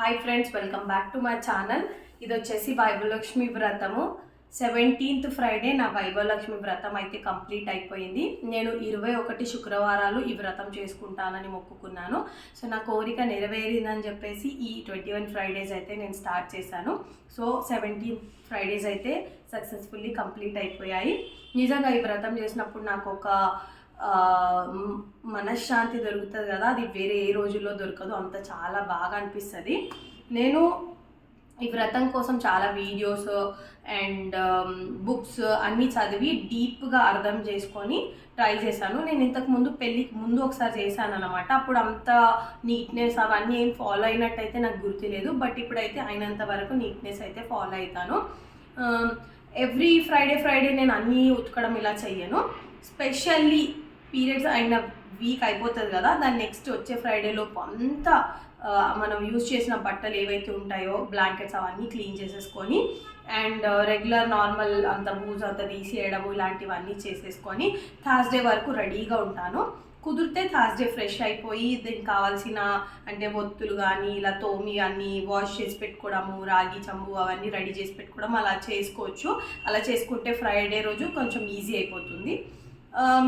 Hi friends welcome back to my channel ఇది వచ్చేసి వైభవలక్ష్మి వ్రతము. సెవెంటీన్త్ ఫ్రైడే నా వైభవలక్ష్మి వ్రతం అయితే కంప్లీట్ అయిపోయింది. నేను ఇరవై ఒకటి శుక్రవారాలు ఈ వ్రతం చేసుకుంటానని మొక్కుకున్నాను. సో నా కోరిక నెరవేరిందని చెప్పేసి ఈ ట్వంటీ వన్ ఫ్రైడేస్ అయితే నేను స్టార్ట్ చేశాను. సో సెవెంటీన్ ఫ్రైడేస్ అయితే సక్సెస్ఫుల్లీ కంప్లీట్ అయిపోయాయి. నిజంగా ఈ వ్రతం చేసినప్పుడు నాకు ఒక మనశ్శాంతి దొరుకుతుంది కదా అది వేరే ఏ రోజుల్లో దొరకదు. అంత చాలా బాగా అనిపిస్తుంది. నేను ఈ వ్రతం కోసం చాలా వీడియోస్ అండ్ um, బుక్స్ అన్నీ చదివి డీప్గా అర్థం చేసుకొని ట్రై చేశాను. నేను ఇంతకు ముందు పెళ్ళికి ముందు ఒకసారి చేశాను అనమాట అప్పుడు అంత నీట్నెస్ అవన్నీ ఏం ఫాలో అయినట్టయితే నాకు గుర్తులేదు. బట్ ఇప్పుడైతే అయినంత వరకు నీట్నెస్ అయితే ఫాలో అవుతాను ఎవ్రీ ఫ్రైడే ఫ్రైడే నేను అన్నీ ఉతకడం ఇలా చెయ్యను. స్పెషల్లీ పీరియడ్స్ అయిన వీక్ అయిపోతుంది కదా దాని నెక్స్ట్ వచ్చే ఫ్రైడేలోపు అంతా మనం యూజ్ చేసిన బట్టలు ఏవైతే ఉంటాయో బ్లాంకెట్స్ అవన్నీ క్లీన్ చేసేసుకొని అండ్ రెగ్యులర్ నార్మల్ అంత బూజ్ అంత తీసేయడము ఇలాంటివన్నీ చేసేసుకొని థర్స్డే వరకు రెడీగా ఉంటాను. కుదిరితే థర్స్డే ఫ్రెష్ అయిపోయి దీనికి కావాల్సిన అంటే ఒత్తులు కానీ ఇలా తోమి అన్నీ వాష్ చేసి పెట్టుకోవడము రాగి చంబు అవన్నీ రెడీ చేసి పెట్టుకోవడం అలా చేసుకోవచ్చు. అలా చేసుకుంటే ఫ్రైడే రోజు కొంచెం ఈజీ అయిపోతుంది.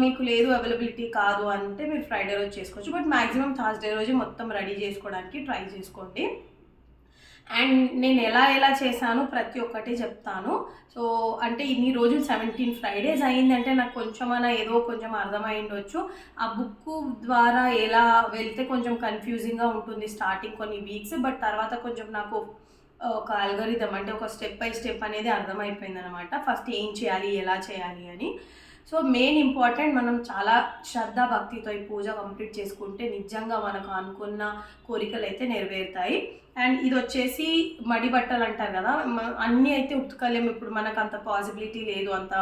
మీకు లేదు అవైలబిలిటీ కాదు అంటే మీరు ఫ్రైడే రోజు చేసుకోవచ్చు. బట్ మ్యాక్సిమం థర్స్డే రోజు మొత్తం రెడీ చేసుకోవడానికి ట్రై చేసుకోండి. అండ్ నేను ఎలా ఎలా చేశాను ప్రతి ఒక్కటి చెప్తాను. సో అంటే ఇన్ని రోజులు సెవెంటీన్ ఫ్రైడేస్ అయిందంటే నాకు కొంచెం అలా ఏదో కొంచెం అర్థమైండొచ్చు. ఆ బుక్ ద్వారా ఎలా వెళ్తే కొంచెం కన్ఫ్యూజింగ్గా ఉంటుంది స్టార్టింగ్ కొన్ని వీక్స్ బట్ తర్వాత కొంచెం నాకు ఒక అల్గరిథం అంటే ఒక స్టెప్ బై స్టెప్ అనేది అర్థమైపోయింది అనమాట ఫస్ట్ ఏం చేయాలి ఎలా చేయాలి అని. సో మెయిన్ ఇంపార్టెంట్ మనం చాలా శ్రద్ధ భక్తితో ఈ పూజ కంప్లీట్ చేసుకుంటే నిజంగా మనకు అనుకున్న కోరికలు అయితే నెరవేరుతాయి. అండ్ ఇది వచ్చేసి మడి బట్టలు అంటారు కదా అన్నీ అయితే ఉతకలేము. ఇప్పుడు మనకు అంత పాసిబిలిటీ లేదు అంత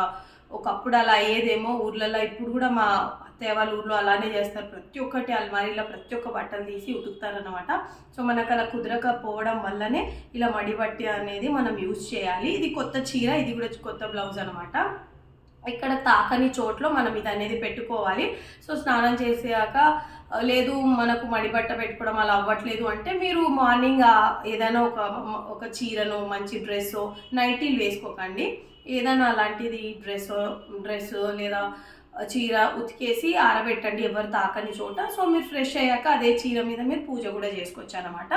ఒకప్పుడు అలా అయ్యేదేమో. ఊర్లలో ఇప్పుడు కూడా మా అత్తయ్య వాళ్ళ ఊర్లో అలానే చేస్తారు. ప్రతి ఒక్కటి అల్మారీలో ప్రతి ఒక్క బట్టలు తీసి ఉతుకుతారనమాట సో మనకు అలా కుదరకపోవడం వల్లనే ఇలా మడిబట్టి అనేది మనం యూజ్ చేయాలి. ఇది కొత్త చీర ఇది కూడా కొత్త బ్లౌజ్ అనమాట ఇక్కడ తాకని చోట్లో మనం ఇది అనేది పెట్టుకోవాలి. సో స్నానం చేసాక లేదు మనకు మడిబట్ట పెట్టుకోవడం అలా అవ్వట్లేదు అంటే మీరు మార్నింగ్ ఏదైనా ఒక ఒక చీరను మంచి డ్రెస్ నైటీలు వేసుకోకండి. ఏదైనా అలాంటిది డ్రెస్ డ్రెస్ లేదా చీర ఉతికేసి ఆరబెట్టండి ఎవరు తాకని చోట. సో మీరు ఫ్రెష్ అయ్యాక అదే చీర మీద మీరు పూజ కూడా చేసుకోవచ్చు అనమాట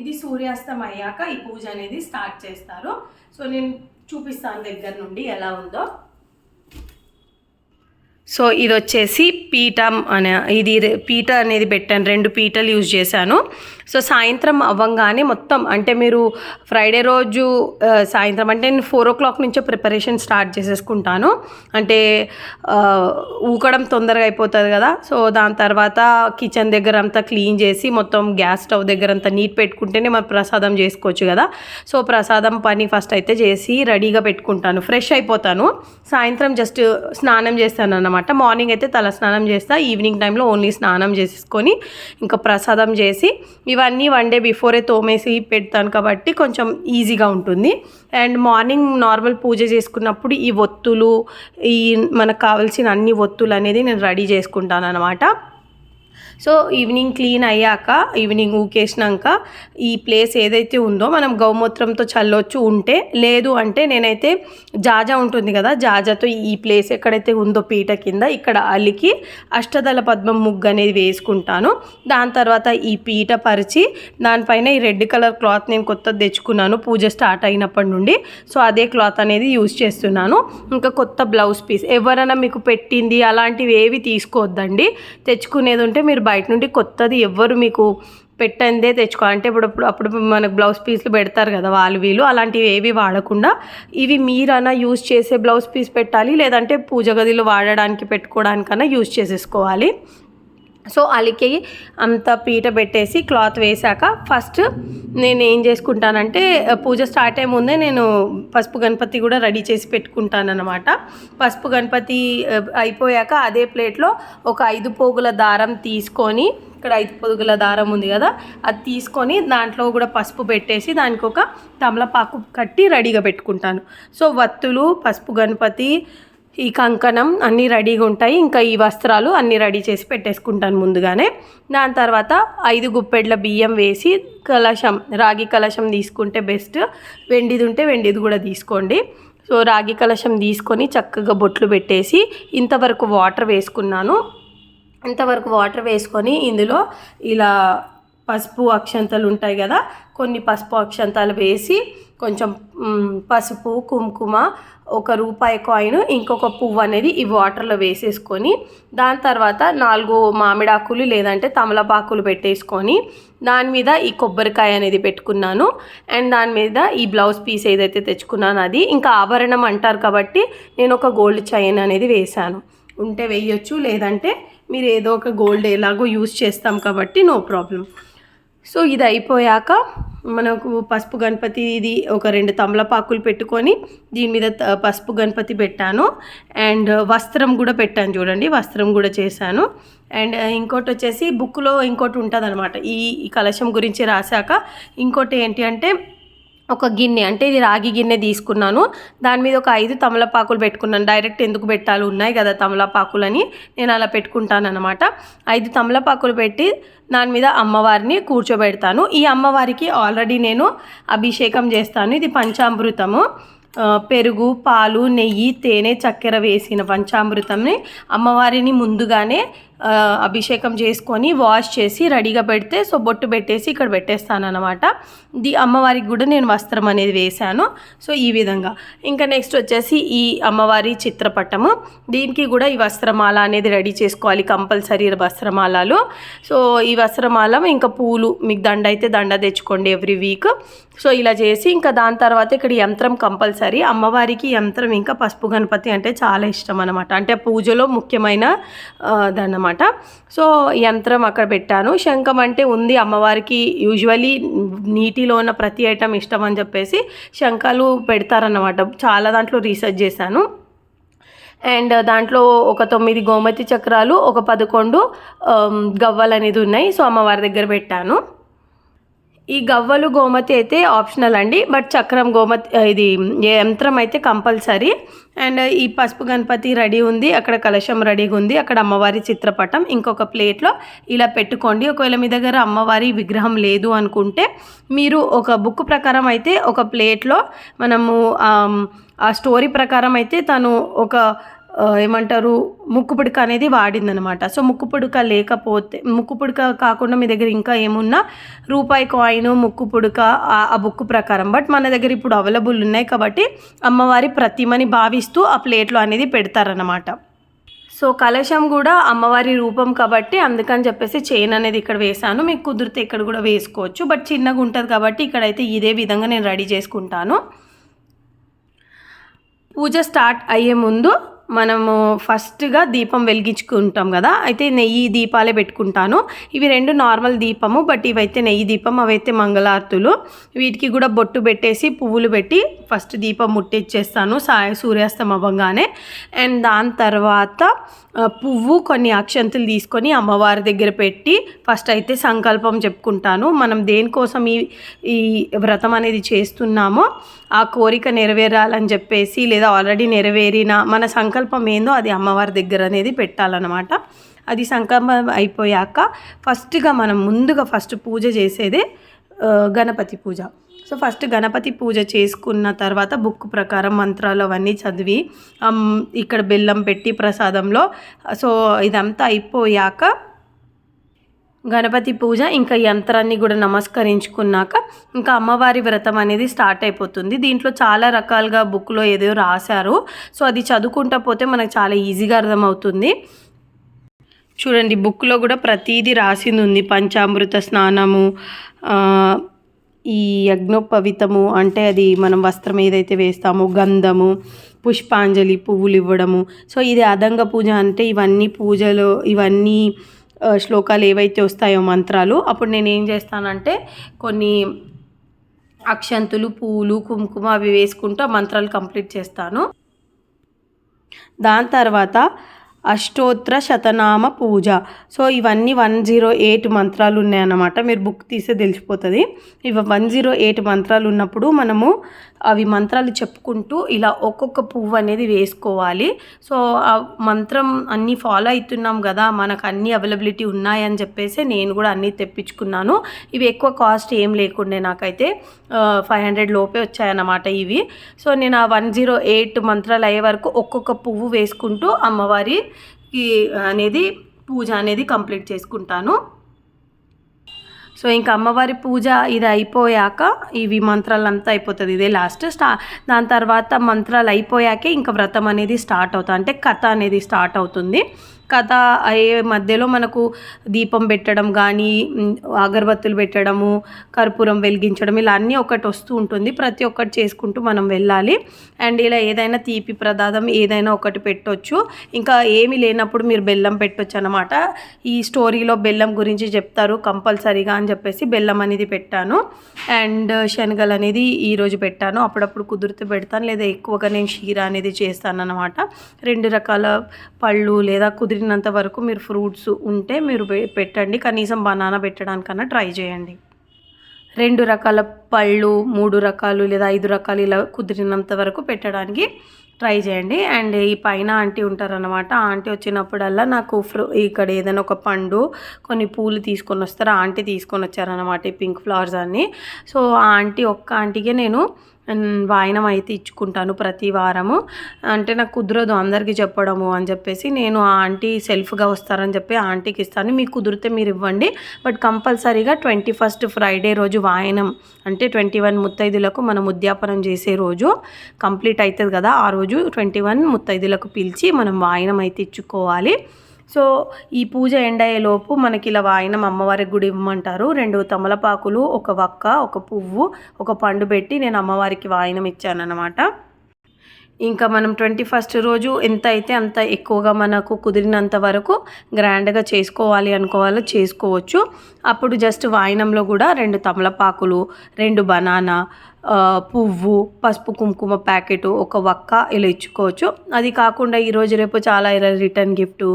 ఇది సూర్యాస్తం అయ్యాక ఈ పూజ అనేది స్టార్ట్ చేస్తారు. సో నేను చూపిస్తాను దగ్గర నుండి ఎలా ఉందో. సో ఇది వచ్చేసి పీట అనే ఇది పీట అనేది పెట్టాను రెండు పీటలు యూజ్ చేశాను. సో సాయంత్రం అవ్వంగానే మొత్తం అంటే మీరు ఫ్రైడే రోజు సాయంత్రం అంటే నేను ఫోర్ ఓ క్లాక్ నుంచే ప్రిపరేషన్ స్టార్ట్ చేసేసుకుంటాను. అంటే ఊకడం తొందరగా అయిపోతుంది కదా సో దాని తర్వాత కిచెన్ దగ్గర అంతా క్లీన్ చేసి మొత్తం గ్యాస్ స్టవ్ దగ్గర అంతా నీట్ పెట్టుకుంటేనే మనం ప్రసాదం చేసుకోవచ్చు కదా. సో ప్రసాదం పని ఫస్ట్ అయితే చేసి రెడీగా పెట్టుకుంటాను ఫ్రెష్ అయిపోతాను. సాయంత్రం జస్ట్ స్నానం చేస్తాను అన్నమాట మార్నింగ్ అయితే తల స్నానం చేస్తా. ఈవినింగ్ టైంలో ఓన్లీ స్నానం చేసేసుకొని ఇంకా ప్రసాదం చేసి ఇవన్నీ వన్ డే బిఫోరే తోమేసి పెడతాను కాబట్టి కొంచెం ఈజీగా ఉంటుంది. అండ్ మార్నింగ్ నార్మల్ పూజ చేసుకున్నప్పుడు ఈ ఒత్తులు ఈ మనకు కావాల్సిన అన్ని ఒత్తులు అనేది నేను రెడీ చేసుకుంటాను అనమాట సో ఈవినింగ్ క్లీన్ అయ్యాక ఈవినింగ్ ఊకేసినాక ఈ ప్లేస్ ఏదైతే ఉందో మనం గౌమూత్రంతో చల్లొచ్చు ఉంటే లేదు అంటే నేనైతే జాజా ఉంటుంది కదా జాజాతో ఈ ప్లేస్ ఎక్కడైతే ఉందో పీట కింద ఇక్కడ అలికి అష్టదళ పద్మం ముగ్గు అనేది వేసుకుంటాను. దాని తర్వాత ఈ పీట పరిచి దానిపైన ఈ రెడ్ కలర్ క్లాత్ నేను కొత్తది తెచ్చుకున్నాను పూజ స్టార్ట్ అయినప్పటి నుండి. సో అదే క్లాత్ అనేది యూజ్ చేస్తున్నాను. ఇంకా కొత్త బ్లౌజ్ పీస్ ఎవరైనా మీకు పెట్టింది అలాంటివి ఏవి తీసుకోవద్దండి. తెచ్చుకునేది ఉంటే మీరు బయట నుండి కొత్తది ఎవ్వరు మీకు పెట్టందే తెచ్చుకో అంటే ఇప్పుడు అప్పుడు మనకు బ్లౌజ్ పీస్లు పెడతారు కదా వాళ్ళు వీళ్ళు అలాంటివి ఏవి వాడకుండా ఇవి మీరన్నా యూజ్ చేసే బ్లౌజ్ పీస్ పెట్టాలి. లేదంటే పూజ గదిలో వాడడానికి పెట్టుకోవడానికన్నా యూజ్ చేసేసుకోవాలి. సో అలికి అంత పీట పెట్టేసి క్లాత్ వేశాక ఫస్ట్ నేను ఏం చేసుకుంటానంటే పూజ స్టార్ట్ అయ్యే ముందే నేను పసుపు గణపతి కూడా రెడీ చేసి పెట్టుకుంటానన్నమాట. పసుపు గణపతి అయిపోయాక అదే ప్లేట్లో ఒక ఐదు పోగుల దారం తీసుకొని ఇక్కడ ఐదు పొదుగుల దారం ఉంది కదా అది తీసుకొని దాంట్లో కూడా పసుపు పెట్టేసి దానికి ఒక తమలపాకు కట్టి రెడీగా పెట్టుకుంటాను. సో వత్తులు పసుపు గణపతి ఈ కంకణం అన్నీ రెడీగా ఉంటాయి. ఇంకా ఈ వస్త్రాలు అన్నీ రెడీ చేసి పెట్టేసుకుంటాను ముందుగానే. దాని తర్వాత ఐదు గుప్పెడ్ల బియ్యం వేసి కలశం రాగి కలశం తీసుకుంటే బెస్ట్. వెండిది ఉంటే వెండిది కూడా తీసుకోండి. సో రాగి కలశం తీసుకొని చక్కగా బొట్లు పెట్టేసి ఇంతవరకు వాటర్ వేసుకున్నాను. ఇంతవరకు వాటర్ వేసుకొని ఇందులో ఇలా పసుపు అక్షంతలు ఉంటాయి కదా కొన్ని పసుపు అక్షంతాలు వేసి కొంచెం పసుపు కుంకుమ ఒక రూపాయి కాయిన్ ఇంకొక పువ్వు అనేది ఈ వాటర్లో వేసేసుకొని దాని తర్వాత నాలుగు మామిడాకులు లేదంటే తమలపాకులు పెట్టేసుకొని దాని మీద ఈ కొబ్బరికాయ అనేది పెట్టుకున్నాను. అండ్ దాని మీద ఈ బ్లౌజ్ పీస్ ఏదైతే తెచ్చుకున్నానో అది ఇంకా ఆభరణం అంటారు కాబట్టి నేను ఒక గోల్డ్ చైన్ అనేది వేశాను. ఉంటే వేయొచ్చు లేదంటే మీరు ఏదో ఒక గోల్డ్ ఎలాగో యూస్ చేస్తాం కాబట్టి నో ప్రాబ్లం సో ఇది అయిపోయాక మనకు పసుపు గణపతి ఇది ఒక రెండు తమలపాకులు పెట్టుకొని దీని మీద త- పసుపు గణపతి పెట్టాను. అండ్ వస్త్రం కూడా పెట్టాను చూడండి వస్త్రం కూడా చేశాను. అండ్ ఇంకోటి వచ్చేసి బుక్లో ఇంకోటి ఉంటుంది అనమాట ఈ కలశం గురించి రాశాక ఇంకోటి ఏంటి అంటే ఒక గిన్నె అంటే ఇది రాగి గిన్నె తీసుకున్నాను. దాని మీద ఒక ఐదు తమలపాకులు పెట్టుకున్నాను. డైరెక్ట్ ఎందుకు పెట్టాలి ఉన్నాయి కదా తమలపాకులని. నేను అలా పెట్టుకుంటాను అనమాట ఐదు తమలపాకులు పెట్టి దాని మీద అమ్మవారిని కూర్చోబెడతాను. ఈ అమ్మవారికి ఆల్రెడీ నేను అభిషేకం చేస్తాను. ఇది పంచామృతము. పెరుగు పాలు నెయ్యి తేనె చక్కెర వేసిన పంచామృతంని అమ్మవారిని ముందుగానే అభిషేకం చేసుకొని వాష్ చేసి రెడీగా పెడితే సో బొట్టు పెట్టేసి ఇక్కడ పెట్టేస్తాను అనమాట ది అమ్మవారికి కూడా నేను వస్త్రం అనేది వేశాను. సో ఈ విధంగా. ఇంకా నెక్స్ట్ వచ్చేసి ఈ అమ్మవారి చిత్రపటము. దీనికి కూడా ఈ వస్త్రమాల అనేది రెడీ చేసుకోవాలి కంపల్సరీ వస్త్రమాలలు. సో ఈ వస్త్రమాల ఇంకా పూలు మీకు దండ అయితే దండ తెచ్చుకోండి ఎవ్రీ వీక్. సో ఇలా చేసి ఇంకా దాని తర్వాత ఇక్కడ యంత్రం కంపల్సరీ. అమ్మవారికి యంత్రం ఇంకా పసుపు గణపతి అంటే చాలా ఇష్టం అనమాట అంటే పూజలో ముఖ్యమైన దన్నమాట. అనమాట సో యంత్రం అక్కడ పెట్టాను. శంఖం అంటే ఉంది అమ్మవారికి యూజువలీ నీటిలో ఉన్న ప్రతి ఐటమ్ ఇష్టం అని చెప్పేసి శంఖాలు పెడతారన్నమాట. చాలా దాంట్లో రీసెర్చ్ చేశాను. అండ్ దాంట్లో ఒక తొమ్మిది గోమతి చక్రాలు ఒక పదకొండు గవ్వలు అనేది ఉన్నాయి. సో అమ్మవారి దగ్గర పెట్టాను. ఈ గవ్వలు గోమతి అయితే ఆప్షనల్ అండి బట్ చక్రం గోమతి ఇది యంత్రం అయితే కంపల్సరీ. అండ్ ఈ పసుపు గణపతి రెడీ ఉంది అక్కడ కలశం రెడీగా ఉంది అక్కడ అమ్మవారి చిత్రపటం. ఇంకొక ప్లేట్లో ఇలా పెట్టుకోండి. ఒకవేళ మీ దగ్గర అమ్మవారి విగ్రహం లేదు అనుకుంటే మీరు ఒక బుక్ ప్రకారం అయితే ఒక ప్లేట్లో మనము ఆ స్టోరీ ప్రకారం అయితే తను ఒక ఏమంటారు ముక్కు పుడక అనేది వాడిందనమాట సో ముక్కు పుడక లేకపోతే ముక్కు పుడక కాకుండా మీ దగ్గర ఇంకా ఏమున్నా రూపాయి కాయిన్ ముక్కు పుడక ఆ- బుక్ ప్రకారం. బట్ మన దగ్గర ఇప్పుడు అవైలబుల్ ఉన్నాయి కాబట్టి అమ్మవారి ప్రతిమని భావిస్తూ ఆ ప్లేట్లో అనేది పెడతారనమాట సో కలశం కూడా అమ్మవారి రూపం కాబట్టి అందుకని చెప్పేసి చైన్ అనేది ఇక్కడ వేసాను మీకు కుదిరితే ఇక్కడ కూడా వేసుకోవచ్చు. బట్ చిన్నగా ఉంటుంది కాబట్టి ఇక్కడైతే ఇదే విధంగా నేను రెడీ చేసుకుంటాను. పూజ స్టార్ట్ అయ్యే ముందు మనము ఫస్ట్గా దీపం వెలిగించుకుంటాం కదా అయితే నెయ్యి దీపాలే పెట్టుకుంటాను. ఇవి రెండు నార్మల్ దీపము బట్ ఇవైతే నెయ్యి దీపం అవైతే మంగళార్తులు. వీటికి కూడా బొట్టు పెట్టేసి పువ్వులు పెట్టి ఫస్ట్ దీపం ముట్టించేస్తాను సాయ సూర్యాస్తం అవ్వగానే. అండ్ దాని తర్వాత పువ్వు కొన్ని అక్షంతులు తీసుకొని అమ్మవారి దగ్గర పెట్టి ఫస్ట్ అయితే సంకల్పం చెప్పుకుంటాను. మనం దేనికోసం ఈ ఈ వ్రతం అనేది చేస్తున్నామో ఆ కోరిక నెరవేరాలని చెప్పేసి లేదా ఆల్రెడీ నెరవేరిన మన సంకల్పం ఏందో అది అమ్మవారి దగ్గర అనేది పెట్టాలన్నమాట. అది సంకల్పం అయిపోయాక ఫస్ట్గా మనం ముందుగా ఫస్ట్ పూజ చేసేదే గణపతి పూజ. సో ఫస్ట్ గణపతి పూజ చేసుకున్న తర్వాత బుక్ ప్రకారం మంత్రాలు అవన్నీ చదివి ఇక్కడ బెల్లం పెట్టి ప్రసాదంలో సో ఇదంతా అయిపోయాక గణపతి పూజ ఇంకా యంత్రాన్ని కూడా నమస్కరించుకున్నాక ఇంకా అమ్మవారి వ్రతం అనేది స్టార్ట్ అయిపోతుంది. దీంట్లో చాలా రకాలుగా బుక్లో ఏదో రాశారు. సో అది చదువుకుంటా పోతే మనకు చాలా ఈజీగా అర్థమవుతుంది. చూడండి బుక్లో కూడా ప్రతిదీ రాసింది ఉంది. పంచామృత స్నానము ఈ యజ్ఞోపవితము అంటే అది మనం వస్త్రం ఏదైతే వేస్తామో గంధము పుష్పాంజలి పువ్వులు ఇవ్వడము సో ఇది అదంగ పూజ అంటే ఇవన్నీ పూజలు ఇవన్నీ శ్లోకాలు ఏవైతే వస్తాయో మంత్రాలు అప్పుడు నేను ఏం చేస్తానంటే కొన్ని అక్షంతులు పూలు కుంకుమ అవి వేసుకుంటూ మంత్రాలు కంప్లీట్ చేస్తాను. దాని తర్వాత అష్టోత్తర శతనామ పూజ. సో ఇవన్నీ వన్ జీరో ఎయిట్ మంత్రాలు ఉన్నాయన్నమాట మీరు బుక్ తీస్తే తెలిసిపోతుంది. ఇవి వన్ జీరో ఎయిట్ మంత్రాలు ఉన్నప్పుడు మనము అవి మంత్రాలు చెప్పుకుంటూ ఇలా ఒక్కొక్క పువ్వు అనేది వేసుకోవాలి. సో ఆ మంత్రం అన్నీ ఫాలో అవుతున్నాం కదా మనకు అన్ని అవైలబిలిటీ ఉన్నాయని చెప్పేసి నేను కూడా అన్నీ తెప్పించుకున్నాను. ఇవి ఎక్కువ కాస్ట్ ఏం లేకుండే నాకైతే ఫైవ్ హండ్రెడ్ లోపే వచ్చాయన్నమాట ఇవి. సో నేను ఆ వన్ జీరో ఎయిట్ మంత్రాలు అయ్యే వరకు ఒక్కొక్క పువ్వు వేసుకుంటూ అమ్మవారి అనేది పూజ అనేది కంప్లీట్ చేసుకుంటాను. సో ఇంకా అమ్మవారి పూజ ఇది అయిపోయాక ఇవి మంత్రాలంతా అయిపోతుంది. ఇదే లాస్ట్ స్టా దాని తర్వాత మంత్రాలు అయిపోయాకే ఇంకా వ్రతం అనేది స్టార్ట్ అవుతుంది అంటే కథ అనేది స్టార్ట్ అవుతుంది. కథ అయ్యే మధ్యలో మనకు దీపం పెట్టడం కానీ అగరబత్తులు పెట్టడము కర్పూరం వెలిగించడం ఇలా అన్నీ ఒకటి వస్తూ ఉంటుంది. ప్రతి ఒక్కటి చేసుకుంటూ మనం వెళ్ళాలి. అండ్ ఇలా ఏదైనా తీపి ప్రదాదం ఏదైనా ఒకటి పెట్టొచ్చు. ఇంకా ఏమి లేనప్పుడు మీరు బెల్లం పెట్టొచ్చు అనమాట ఈ స్టోరీలో బెల్లం గురించి చెప్తారు కంపల్సరీగా అని చెప్పేసి బెల్లం అనేది పెట్టాను. అండ్ శనగలు అనేది ఈరోజు పెట్టాను. అప్పుడప్పుడు కుదిరితే పెడతాను. లేదా ఎక్కువగా నేను షీరా అనేది చేస్తాను అనమాట రెండు రకాల పళ్ళు లేదా కుదిరి కుదిరినంత వరకు మీరు ఫ్రూట్స్ ఉంటే మీరు పె- పెట్టండి. కనీసం బనానా పెట్టడానికన్నా ట్రై చేయండి. రెండు రకాల పళ్ళు మూడు రకాలు లేదా ఐదు రకాలు ఇలా కుదిరినంత వరకు పెట్టడానికి ట్రై చేయండి. అండ్ ఈ పైన ఆంటీ ఉంటారనమాట ఆంటీ వచ్చినప్పుడల్లా నాకు ఫ్రూ ఇక్కడ ఏదైనా ఒక పండు కొన్ని పూలు తీసుకొని వస్తారు. ఆంటీ తీసుకొని వచ్చారనమాట ఈ పింక్ ఫ్లవర్స్ అన్ని. సో ఆ ఆంటీ ఒక్క ఆంటీకే నేను వాయనం అయితే ఇచ్చుకుంటాను ప్రతి వారము. అంటే నాకు కుదరదు అందరికీ చెప్పడము అని చెప్పేసి నేను ఆ ఆంటీ సెల్ఫ్గా వస్తారని చెప్పి ఆ ఆంటీకి ఇస్తాను. మీకు కుదిరితే మీరు ఇవ్వండి. బట్ కంపల్సరీగా ట్వంటీ ఫస్ట్ ఫ్రైడే రోజు వాయనం అంటే ట్వంటీ వన్ ముత్తైదులకు మనం ఉద్యాపనం చేసే రోజు కంప్లీట్ అవుతుంది కదా. ఆ రోజు ట్వంటీ వన్ ముత్తైదులకు పిలిచి మనం వాయనం అయితే ఇచ్చుకోవాలి. సో ఈ పూజ ఎండ్ అయ్యేలోపు మనకి ఇలా వాయినం అమ్మవారి గుడి ఇవ్వమంటారు. రెండు తమలపాకులు ఒక వక్క ఒక పువ్వు ఒక పండు పెట్టి నేను అమ్మవారికి వాయినం ఇచ్చానన్నమాట. ఇంకా మనం ట్వంటీ ఫస్ట్ రోజు ఎంత అయితే అంత ఎక్కువగా మనకు కుదిరినంత వరకు గ్రాండ్గా చేసుకోవాలి అనుకోవాలో చేసుకోవచ్చు. అప్పుడు జస్ట్ వాయినంలో కూడా రెండు తమలపాకులు రెండు బనానా పువ్వు పసుపు కుంకుమ ప్యాకెట్ ఒక వక్క ఇలా ఇచ్చుకోవచ్చు. అది కాకుండా ఈరోజు రేపు చాలా ఇలా రిటర్న్ గిఫ్ట్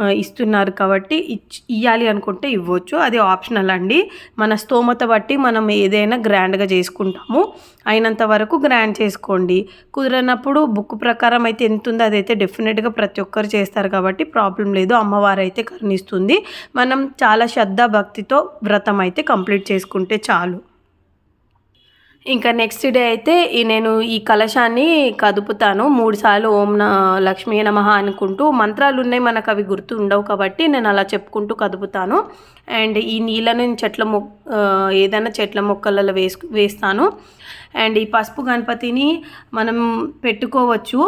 ఇస్తున్నారు కాబట్టి ఇచ్ ఇవ్వాలి అనుకుంటే ఇవ్వచ్చు. అది ఆప్షనల్ అండి. మన స్తోమత బట్టి మనం ఏదైనా గ్రాండ్గా చేసుకుంటాము. అయినంత వరకు గ్రాండ్ చేసుకోండి. కుదరనప్పుడు బుక్ ప్రకారం అయితే ఎంత ఉందో అదైతే డెఫినెట్గా ప్రతి ఒక్కరు చేస్తారు కాబట్టి ప్రాబ్లం లేదు. అమ్మవారు అయితే కరుణిస్తుంది. మనం చాలా శ్రద్ధ భక్తితో వ్రతం అయితే కంప్లీట్ చేసుకుంటే చాలు. ఇంకా నెక్స్ట్ డే అయితే ఈ నేను ఈ కలశాన్ని కదుపుతాను. మూడుసార్లు ఓం న లక్ష్మీ నమః అనుకుంటూ మంత్రాలు ఉన్నాయి మనకు అవి గుర్తు ఉండవు కాబట్టి నేను అలా చెప్పుకుంటూ కదుపుతాను. అండ్ ఈ నీళ్ళను చెట్ల మొ ఏదైనా చెట్ల మొక్కలలో వేసు వేస్తాను. అండ్ ఈ పసుపు గణపతిని మనం పెట్టుకోవచ్చు.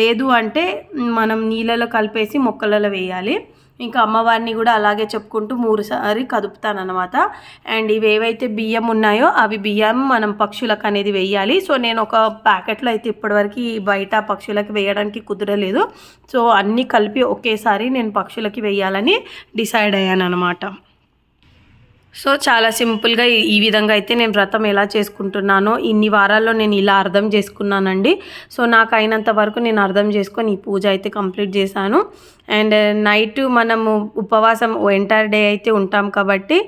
లేదు అంటే మనం నీళ్ళలో కలిపేసి మొక్కలలో వేయాలి. ఇంకా అమ్మవారిని కూడా అలాగే చెప్పుకుంటూ మూడుసారి కదుపుతానమాట అండ్ ఇవి ఏవైతే బియ్యం ఉన్నాయో అవి బియ్యం మనం పక్షులకు అనేది వేయాలి. సో నేను ఒక ప్యాకెట్లో అయితే ఇప్పటివరకు బయట పక్షులకి వేయడానికి కుదరలేదు. సో అన్నీ కలిపి ఒకేసారి నేను పక్షులకి వేయాలని డిసైడ్ అయ్యాను అనమాట సో చాలా సింపుల్గా ఈ- విధంగా అయితే నేను వ్రతం ఎలా చేసుకుంటున్నానో ఇన్ని వారాల్లో నేను ఇలా అర్థం చేసుకున్నానండి. సో నాకు అయినంత వరకు నేను అర్థం చేసుకొని ఈ పూజ అయితే కంప్లీట్ చేశాను. అండ్ నైట్ మనము ఉపవాసం ఎంటైర్ డే అయితే ఉంటాం కాబట్టి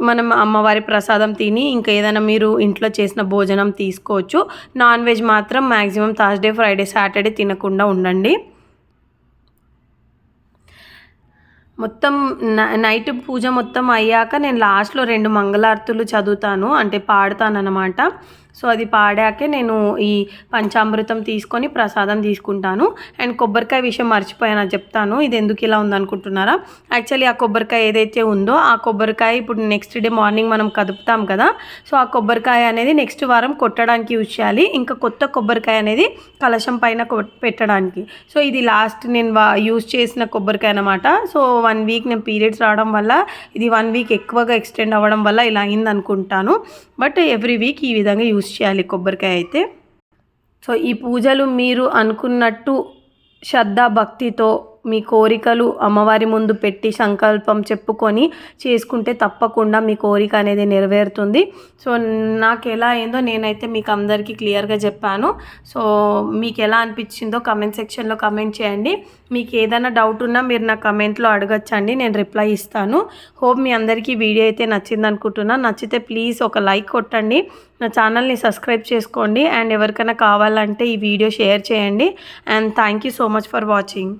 మనం అమ్మవారి ప్రసాదం తిని ఇంకా ఏదైనా మీరు ఇంట్లో చేసిన భోజనం తీసుకోవచ్చు. నాన్ వెజ్ మాత్రం మ్యాక్సిమం థర్స్డే ఫ్రైడే సాటర్డే తినకుండా ఉండండి. మొత్తం న- నైట్ పూజ మొత్తం అయ్యాక నేను లాస్ట్లో రెండు మంగళార్తులు చదువుతాను అంటే పాడతానన్నమాట. సో అది పాడాకే నేను ఈ పంచామృతం తీసుకొని ప్రసాదం తీసుకుంటాను. అండ్ కొబ్బరికాయ విషయం మర్చిపోయాను చెప్తాను. ఇది ఎందుకు ఇలా ఉందనుకుంటున్నారా? యాక్చువల్లీ ఆ కొబ్బరికాయ ఏదైతే ఉందో ఆ కొబ్బరికాయ ఇప్పుడు నెక్స్ట్ డే మార్నింగ్ మనం కదుపుతాం కదా సో ఆ కొబ్బరికాయ అనేది నెక్స్ట్ వారం కొట్టడానికి యూజ్ చేయాలి. ఇంకా కొత్త కొబ్బరికాయ అనేది కలశం పైన పెట్టడానికి. సో ఇది లాస్ట్ నేను వా యూజ్ చేసిన కొబ్బరికాయ అనమాట సో వన్ వీక్ నేను పీరియడ్స్ రావడం వల్ల ఇది వన్ వీక్ ఎక్కువగా ఎక్స్టెండ్ అవ్వడం వల్ల ఇలా అయింది అనుకుంటాను బట్ ఎవ్రీ వీక్ ఈ విధంగా యూస్ చేయాలి కొబ్బరికాయ అయితే. సో ఈ పూజలు మీరు అనుకున్నట్టు శ్రద్ధ భక్తితో మీ కోరికలు అమ్మవారి ముందు పెట్టి సంకల్పం చెప్పుకొని చేసుకుంటే తప్పకుండా మీ కోరిక అనేది నెరవేరుతుంది. సో నాకు ఎలా అయిందో నేనైతే మీకు అందరికీ క్లియర్గా చెప్పాను. సో మీకు ఎలా అనిపించిందో కమెంట్ సెక్షన్లో కమెంట్ చేయండి. మీకు ఏదైనా డౌట్ ఉన్నా మీరు నా కమెంట్లో అడగచ్చండి నేను రిప్లై ఇస్తాను. హోప్ మీ అందరికీ వీడియో అయితే నచ్చింది అనుకుంటున్నా. నచ్చితే ప్లీజ్ ఒక లైక్ కొట్టండి. నా ఛానల్ని సబ్స్క్రైబ్ చేసుకోండి. అండ్ ఎవరికైనా కావాలంటే ఈ వీడియో షేర్ చేయండి. And thank you so much for watching.